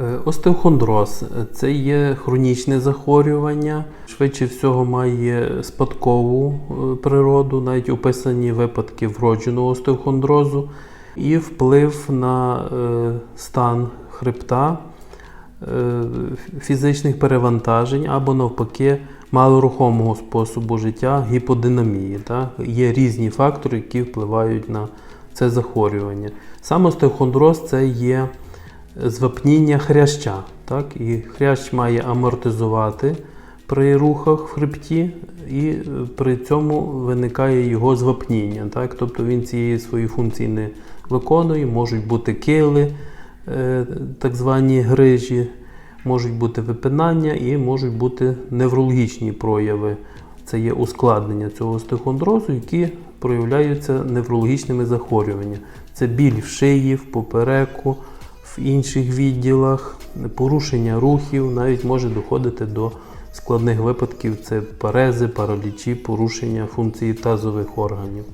Е, Остеохондроз це є хронічне захворювання, швидше всього має спадкову е, природу, навіть описані випадки вродженого остеохондрозу, і вплив на е, стан хребта, е, фізичних перевантажень або навпаки малорухомого способу життя, гіподинамії. Так? Є різні фактори, які впливають на це захворювання. Сам остеохондроз це є звапніння хряща. Так? І хрящ має амортизувати при рухах в хребті, і е, при цьому виникає його звапніння. Так? Тобто він цієї своєї функції не виконує, можуть бути кили, е, так звані грижі, можуть бути випинання і можуть бути неврологічні прояви. Це є ускладнення цього остеохондрозу, які проявляються неврологічними захворюваннями. Це біль в шиї, в попереку, в інших відділах, порушення рухів, навіть може доходити до складних випадків це парези, паралічі, порушення функції тазових органів.